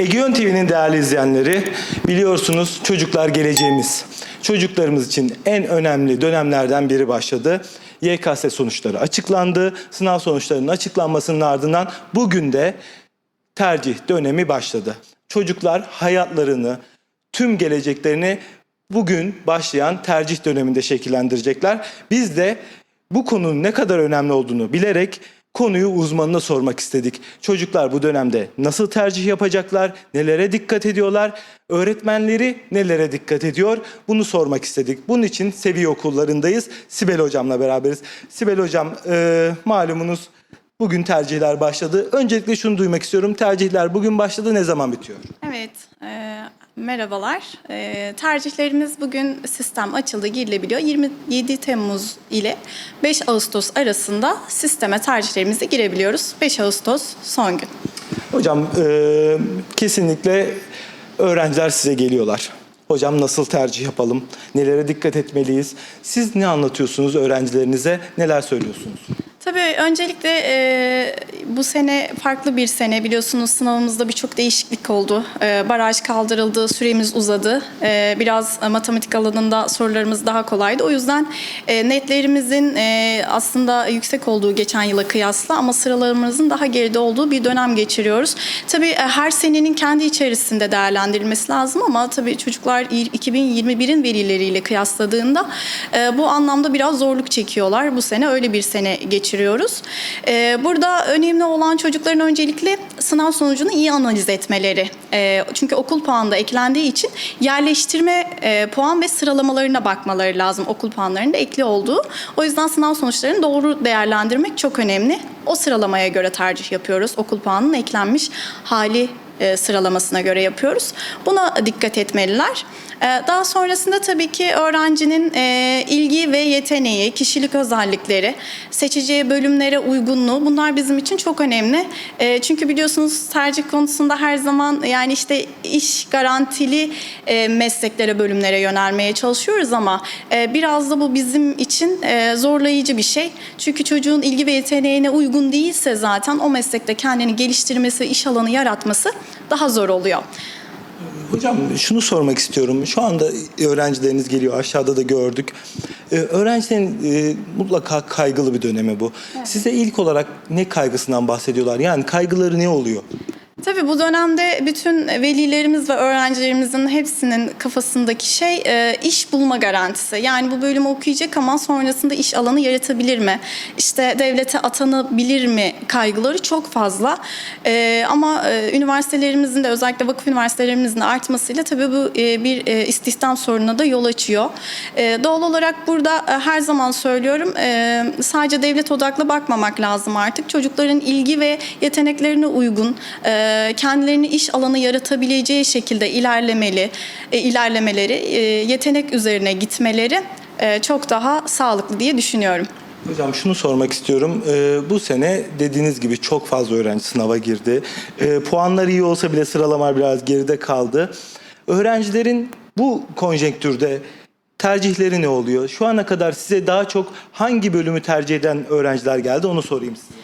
Egeon TV'nin değerli izleyenleri, biliyorsunuz çocuklar geleceğimiz. Çocuklarımız için en önemli dönemlerden biri başladı. YKS sonuçları açıklandı. Sınav sonuçlarının açıklanmasının ardından bugün de tercih dönemi başladı. Çocuklar hayatlarını, tüm geleceklerini bugün başlayan tercih döneminde şekillendirecekler. Biz de bu konunun ne kadar önemli olduğunu bilerek konuyu uzmanına sormak istedik. Çocuklar bu dönemde nasıl tercih yapacaklar, nelere dikkat ediyorlar, öğretmenleri nelere dikkat ediyor bunu sormak istedik. Bunun için seviye okullarındayız. Sibel Hocam'la beraberiz. Sibel Hocam e, malumunuz bugün tercihler başladı. Öncelikle şunu duymak istiyorum. Tercihler bugün başladı ne zaman bitiyor? Evet, e, merhabalar. E, tercihlerimiz bugün sistem açıldı, girilebiliyor. 27 Temmuz ile 5 Ağustos arasında sisteme tercihlerimizi girebiliyoruz. 5 Ağustos son gün. Hocam e, kesinlikle öğrenciler size geliyorlar. Hocam nasıl tercih yapalım? Nelere dikkat etmeliyiz? Siz ne anlatıyorsunuz öğrencilerinize? Neler söylüyorsunuz? Tabii öncelikle e, bu sene farklı bir sene. Biliyorsunuz sınavımızda birçok değişiklik oldu. E, baraj kaldırıldı, süremiz uzadı. E, biraz e, matematik alanında sorularımız daha kolaydı. O yüzden e, netlerimizin e, aslında yüksek olduğu geçen yıla kıyasla ama sıralarımızın daha geride olduğu bir dönem geçiriyoruz. Tabii e, her senenin kendi içerisinde değerlendirilmesi lazım ama tabii çocuklar 2021'in verileriyle kıyasladığında e, bu anlamda biraz zorluk çekiyorlar. Bu sene öyle bir sene geçiriyoruz. E, burada önemli olan çocukların öncelikle sınav sonucunu iyi analiz etmeleri. E, çünkü okul puanı da eklendiği için yerleştirme e, puan ve sıralamalarına bakmaları lazım. Okul puanlarının da ekli olduğu. O yüzden sınav sonuçlarını doğru değerlendirmek çok önemli. O sıralamaya göre tercih yapıyoruz. Okul puanının eklenmiş hali e, sıralamasına göre yapıyoruz. Buna dikkat etmeliler. E, Daha sonrasında tabii ki öğrencinin e, ilgi ve yeteneği, kişilik özellikleri, seçeceği bölümlere uygunluğu bunlar bizim için çok önemli. Çünkü biliyorsunuz tercih konusunda her zaman yani işte iş garantili e, mesleklere, bölümlere yönelmeye çalışıyoruz ama biraz da bu bizim için zorlayıcı bir şey. Çünkü çocuğun ilgi ve yeteneğine uygun değilse zaten o meslekte kendini geliştirmesi, iş alanı yaratması daha zor oluyor. Hocam şunu sormak istiyorum. Şu anda öğrencileriniz geliyor. Aşağıda da gördük. Ee, öğrencilerin e, mutlaka kaygılı bir dönemi bu. Size ilk olarak ne kaygısından bahsediyorlar? Yani kaygıları ne oluyor? Tabii bu dönemde bütün velilerimiz ve öğrencilerimizin hepsinin kafasındaki şey e, iş bulma garantisi. Yani bu bölümü okuyacak ama sonrasında iş alanı yaratabilir mi? İşte devlete atanabilir mi kaygıları çok fazla. E, ama e, üniversitelerimizin de özellikle vakıf üniversitelerimizin artmasıyla tabii bu bir istihdam sorununa da yol açıyor. Doğal olarak burada her zaman söylüyorum sadece devlet odaklı bakmamak lazım artık. Çocukların ilgi ve yeteneklerine uygun e, kendilerini iş alanı yaratabileceği şekilde ilerlemeli, e, ilerlemeleri, e, yetenek üzerine gitmeleri e, çok daha sağlıklı diye düşünüyorum. Hocam şunu sormak istiyorum. Ee, bu sene dediğiniz gibi çok fazla öğrenci sınava girdi. Ee, puanlar iyi olsa bile sıralama biraz geride kaldı. Öğrencilerin bu konjonktürde tercihleri ne oluyor? Şu ana kadar size daha çok hangi bölümü tercih eden öğrenciler geldi onu sorayım size.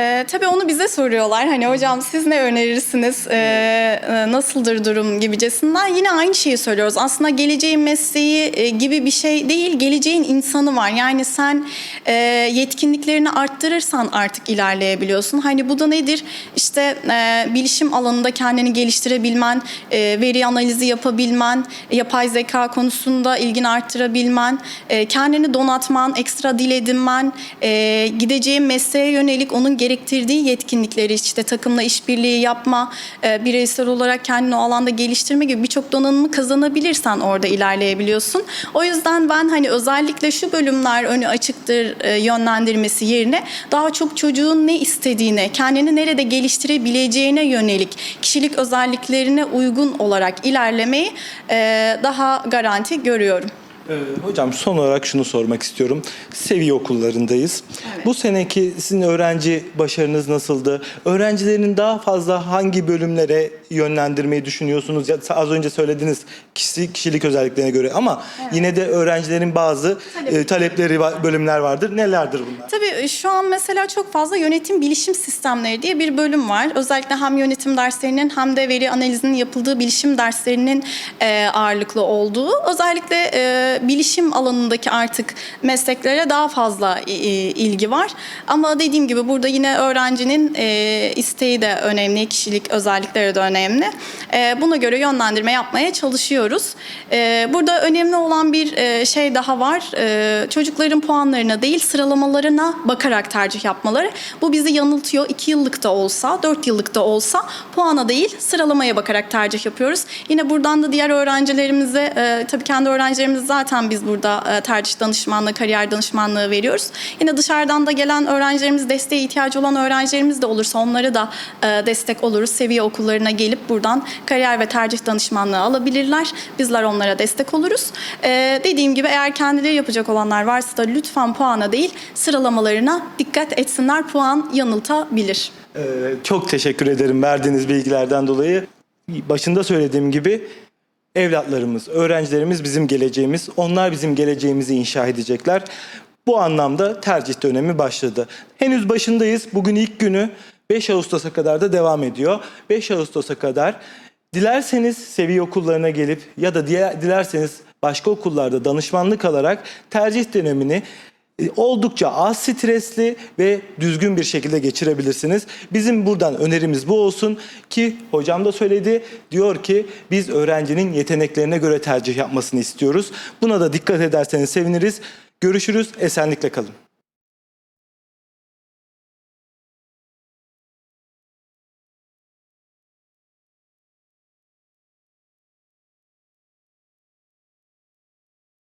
Ee, tabii onu bize soruyorlar. Hani hocam siz ne önerirsiniz? Ee, e, nasıldır durum gibicesinden. Yine aynı şeyi söylüyoruz. Aslında geleceğin mesleği e, gibi bir şey değil. Geleceğin insanı var. Yani sen e, yetkinliklerini arttırırsan artık ilerleyebiliyorsun. Hani bu da nedir? İşte e, bilişim alanında kendini geliştirebilmen, e, veri analizi yapabilmen, yapay zeka konusunda ilgini arttırabilmen, e, kendini donatman, ekstra dil edinmen, e, gideceğin mesleğe yönelik onun gerektirdiği yetkinlikleri işte takımla işbirliği yapma, e, bireysel olarak kendini o alanda geliştirme gibi birçok donanımı kazanabilirsen orada ilerleyebiliyorsun. O yüzden ben hani özellikle şu bölümler önü açıktır e, yönlendirmesi yerine daha çok çocuğun ne istediğine, kendini nerede geliştirebileceğine yönelik kişilik özelliklerine uygun olarak ilerlemeyi e, daha garanti görüyorum. Ee, hocam son olarak şunu sormak istiyorum. Seviye okullarındayız. Evet. Bu seneki sizin öğrenci başarınız nasıldı? Öğrencilerin daha fazla hangi bölümlere yönlendirmeyi düşünüyorsunuz? Ya, az önce söylediniz kişi, kişilik özelliklerine göre ama yine de öğrencilerin bazı e, talepleri var, bölümler vardır. Nelerdir bunlar? Tabii şu an mesela çok fazla yönetim bilişim sistemleri diye bir bölüm var. Özellikle hem yönetim derslerinin hem de veri analizinin yapıldığı bilişim derslerinin e, ağırlıklı olduğu. Özellikle e, bilişim alanındaki artık mesleklere daha fazla e, ilgi var. Ama dediğim gibi burada yine öğrencinin e, isteği de önemli, kişilik özellikleri de önemli. E, buna göre yönlendirme yapmaya çalışıyoruz. E, burada önemli olan bir e, şey daha var. E, çocukların puanlarına değil sıralamalarına bakarak tercih yapmaları. Bu bizi yanıltıyor. 2 yıllık da olsa, 4 yıllık da olsa puana değil sıralamaya bakarak tercih yapıyoruz. Yine buradan da diğer öğrencilerimize, e, tabii kendi öğrencilerimiz zaten biz burada e, tercih danışmanlığı, kariyer danışmanlığı veriyoruz. Yine dışarıdan da gelen öğrencilerimiz, desteğe ihtiyacı olan öğrencilerimiz de olursa onlara da destek oluruz. Seviye okullarına gelip buradan kariyer ve tercih danışmanlığı alabilirler. Bizler onlara destek oluruz. E, dediğim gibi eğer kendileri yapacak olanlar varsa da lütfen puana değil sıralamalarına dikkat etsinler. Puan yanıltabilir. Ee, çok teşekkür ederim verdiğiniz bilgilerden dolayı. Başında söylediğim gibi evlatlarımız, öğrencilerimiz bizim geleceğimiz. Onlar bizim geleceğimizi inşa edecekler. Bu anlamda tercih dönemi başladı. Henüz başındayız. Bugün ilk günü 5 Ağustos'a kadar da devam ediyor. 5 Ağustos'a kadar dilerseniz seviye okullarına gelip ya da dilerseniz başka okullarda danışmanlık alarak tercih dönemini e, oldukça az stresli ve düzgün bir şekilde geçirebilirsiniz. Bizim buradan önerimiz bu olsun ki hocam da söyledi. Diyor ki biz öğrencinin yeteneklerine göre tercih yapmasını istiyoruz. Buna da dikkat ederseniz seviniriz. Görüşürüz. Esenlikle kalın.